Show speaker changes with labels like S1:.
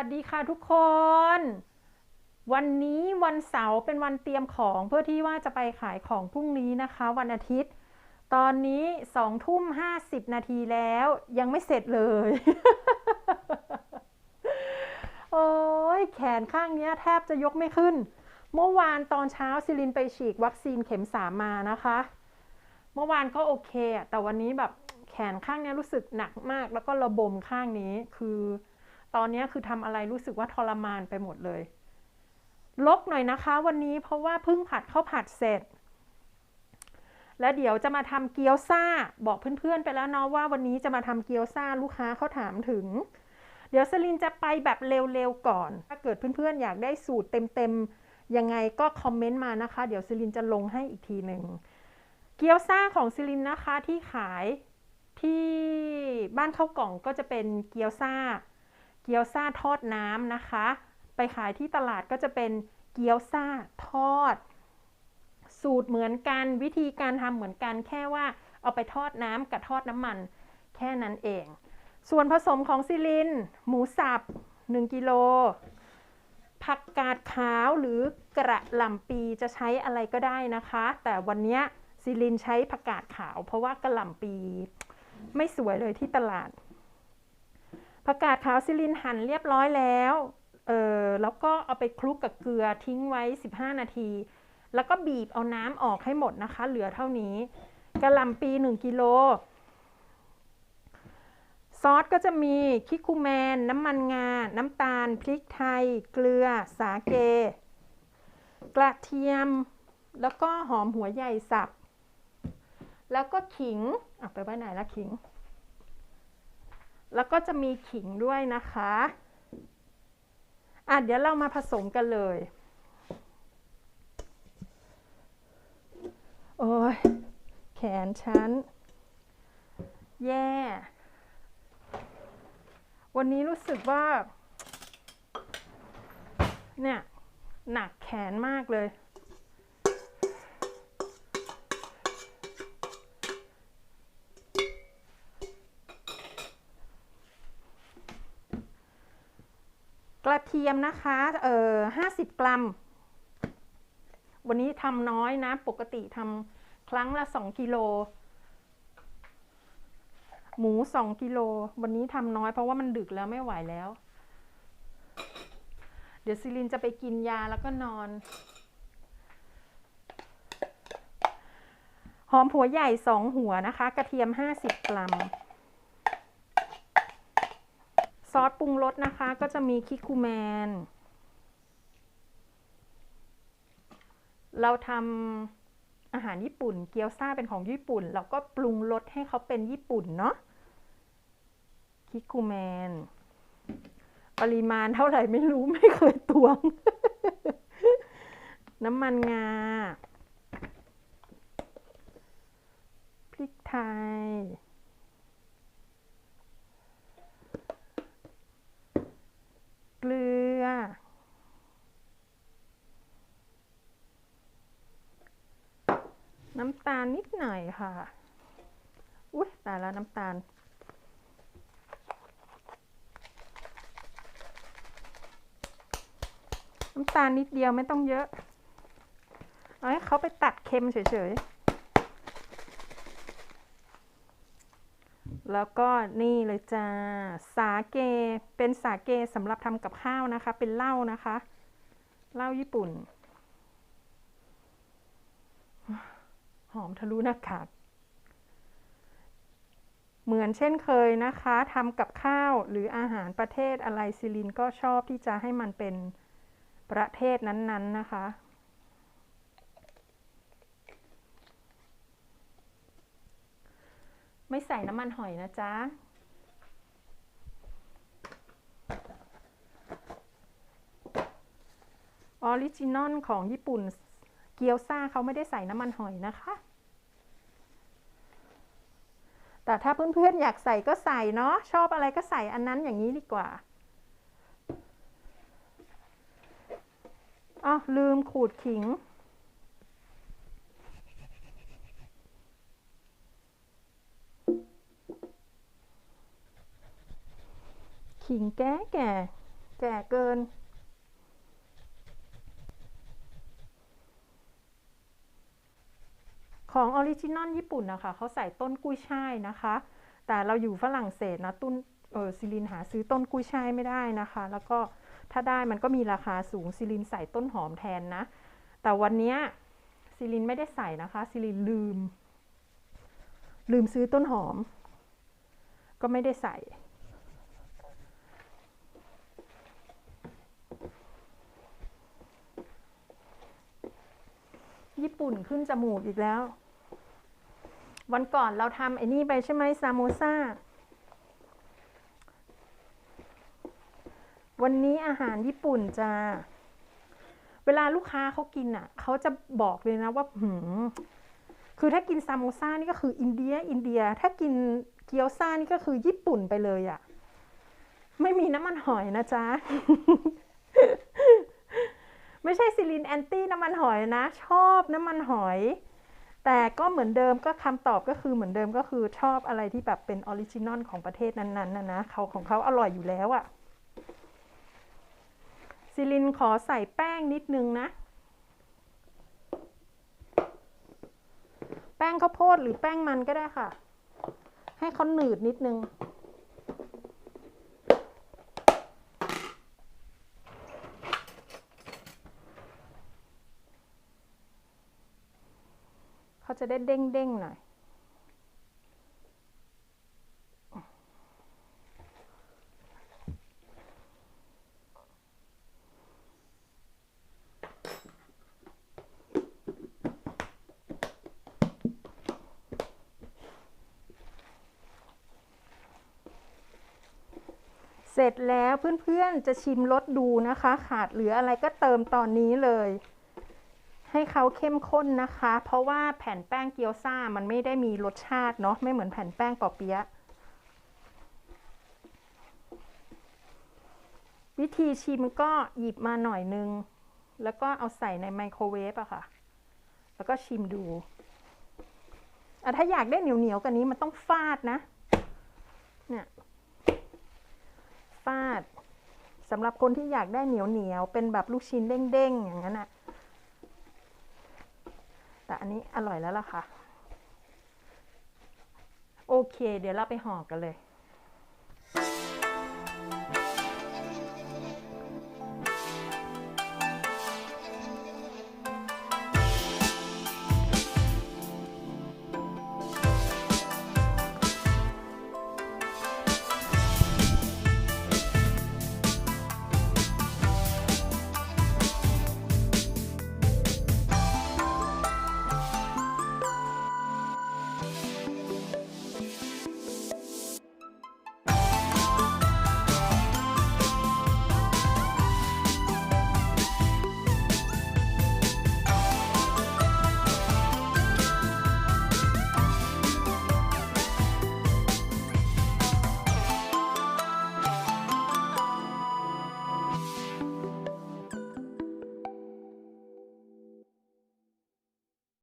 S1: สวัสดีค่ะทุกคน วันนี้วันเสาร์เป็นวันเตรียมของเพื่อที่ว่าจะไปขายของพรุ่งนี้นะคะ วันอาทิตย์ ตอนนี้สองทุ่มห้าสิบนาทีแล้วยังไม่เสร็จเลย โอ้ยแขนข้างนี้แทบจะยกไม่ขึ้น เมื่อวานตอนเช้าซิลินไปฉีดวัคซีนเข็มสามมานะคะ เมื่อวานก็โอเค แต่วันนี้แบบแขนข้างนี้รู้สึกหนักมาก แล้วก็ระบมข้างนี้คือ ตอนนี้คือทำอะไรรู้สึกว่าทรมานไปหมดเลยลกหน่อยนะคะ วันนี้เพราะว่าเพิ่งผัดข้าวผัดเสร็จ แล้วเดี๋ยวจะมาทำเกี๊ยวซ่าบอกเพื่อนๆไปแล้วเนาะว่าวันนี้จะมาทำเกี๊ยวซ่าลูกค้าเขาถามถึง เดี๋ยวสลินจะไปแบบเร็วๆก่อน ถ้าเกิดเพื่อนๆอยากได้สูตรเต็มๆยังไงก็คอมเมนต์มานะคะ เดี๋ยวซิลินจะลงให้อีกทีหนึ่งเกี๊ยวซ่าของซิลินนะคะที่ขายที่บ้านข้าวกล่องก็จะเป็นเกี๊ยวซ่า เกี๊ยวซ่าทอดน้ำนะคะ ไปขายที่ตลาดก็จะเป็นเกี๊ยวซ่าทอด สูตรเหมือนกันวิธีการทำเหมือนกันแค่ว่าเอาไปทอดน้ำกับทอดน้ำมัน แค่นั้นเอง ส่วนผสมของซิลิน หมูสับ 1 กิโล ผักกาดขาวหรือกระหล่ำปีจะใช้อะไรก็ได้นะคะ แต่วันนี้ซิลินใช้ผักกาดขาว เพราะว่ากระหล่ำปี ไม่สวยเลยที่ตลาด ผักกาดขาวซิลินหั่นเรียบร้อยแล้ว เออแล้วก็เอาไปคลุกกับเกลือทิ้งไว้ 15 นาที แล้วก็บีบเอาน้ำออกให้หมดนะคะ เหลือเท่านี้กระหล่ำปี 1กิโล ซอสก็จะมีคิคุแมน น้ำมันงา น้ำตาล พริกไทย เกลือ สาเก กระเทียม แล้วก็หอมหัวใหญ่สับ แล้วก็ขิงอะไปไว้ไหนละขิง แล้วก็จะมีขิงด้วยนะคะอะเดี๋ยวเรามาผสมกันเลย โอ้ยแขนฉัน แย่วันนี้รู้สึกว่า เนี่ย หนักแขนมากเลย กระเทียมนะคะเอ่อห้าสิบกรัม วันนี้ทำน้อยนะ ปกติทำครั้งละสองกิโล หมูสองกิโล วันนี้ทำน้อยเพราะว่ามันดึกแล้วไม่ไหวแล้ว เดี๋ยวซิลินจะไปกินยาแล้วก็นอน หอมหัวใหญ่สองหัวนะคะ กระเทียมห้าสิบกรัม ซอสปรุงรสนะคะ ก็จะมีคิคุแมน เราทำอาหารญี่ปุ่น เกี๊ยวซ่าเป็นของญี่ปุ่น เราก็ปรุงรสให้เขาเป็นญี่ปุ่นเนาะคิคุแมน ปริมาณเท่าไหร่ไม่รู้ไม่เคยตวง น้ำมันงา พริกไทย เกลือานิดหน่อยค่ะ อุ้ยตายแล้วน้ำตาล น้ำตาลนิดเดียวไม่ต้องเยอะ เอาให้เขาไปตัดเค็มเฉยๆ แล้วก็นี่เลยจ้า สาเก เป็นสาเกสำหรับทำกับข้าวนะคะ เป็นเหล้านะคะ เหล้าญี่ปุ่น หอมทะลุหน้ากากเหมือนเช่นเคยนะคะทำกับข้าวหรืออาหารประเทศอะไรซิลินก็ชอบที่จะให้มันเป็นประเทศนั้นๆนะคะ ไม่ใส่น้ำมันหอยนะจ๊ะ ออริจินอลของญี่ปุ่น เกี๊ยวซ่าเขาไม่ได้ใส่น้ำมันหอยนะคะ แต่ถ้าเพื่อนๆอยากใส่ก็ใส่เนาะ ชอบอะไรก็ใส่อันนั้นอย่างนี้ดีกว่าอ๋อลืมขูดขิงขิงแก่แก่แก่เกิน ของออริจินอลญี่ปุ่นนะคะเขาใส่ต้นกุ้ยช่ายนะคะ แต่เราอยู่ฝรั่งเศสนะตุ้นเออซิลินหาซื้อต้นกุ้ยช่ายไม่ได้นะคะ แล้วก็ถ้าได้มันก็มีราคาสูงซิลินใส่ต้นหอมแทนนะ แต่วันนี้ซิลินไม่ได้ใส่นะคะซิลินลืม ลืมซื้อต้นหอม ก็ไม่ได้ใส่ญี่ปุ่นขึ้นจมูกอีกแล้ว วันก่อนเราทำไอ้นี่ไปใช่ไหมซามโมซาวันนี้อาหารญี่ปุ่นจะเวลาลูกค้าเขากินอะเขาจะบอกเลยนะว่าหืมคือถ้ากินซามโมซานี่ก็คืออินเดีย อินเดีย ถ้ากินเกี๊ยวซ่านี่ก็คือญี่ปุ่นไปเลยอะ ไม่มีน้ำมันหอยนะจ๊ะ ไม่ใช่ซิลินแอนตี้น้ำมันหอยนะ ชอบน้ำมันหอย แต่ก็เหมือนเดิมก็คำตอบก็คือเหมือนเดิมก็คือชอบอะไรที่แบบเป็นออริจินอลของประเทศนั้นๆนะนะเขาของเขาอร่อยอยู่แล้วอะซิลินขอใส่แป้งนิดนึงนะ แป้งข้าวโพดหรือแป้งมันก็ได้ค่ะ ให้เขาหนืดนิดนึง เขาจะได้เด้งๆหน่อย เสร็จแล้วเพื่อนๆจะชิมรสดูนะคะ ขาดเหลืออะไรก็เติมตอนนี้เลย ให้เขาเข้มข้นนะคะ เพราะว่าแผ่นแป้งเกี๊ยวซ่ามันไม่ได้มีรสชาติเนาะไม่เหมือนแผ่นแป้งปอเปี๊ยะวิธีชิมก็หยิบมาหน่อยนึง แล้วก็เอาใส่ในไมโครเวฟอะค่ะ แล้วก็ชิมดูอะถ้าอยากได้เหนียวเหนียวๆกันนี้มันต้องฟาดนะ เนี่ย ฟาดสำหรับคนที่อยากได้เหนียวเหนียวๆเป็นแบบลูกชิ้นเด้งๆอย่างนั้นอะแต่อัน นี้อร่อยแล้วล่ะค่ะ โอเค เดี๋ยวเราไปห่อกันเลย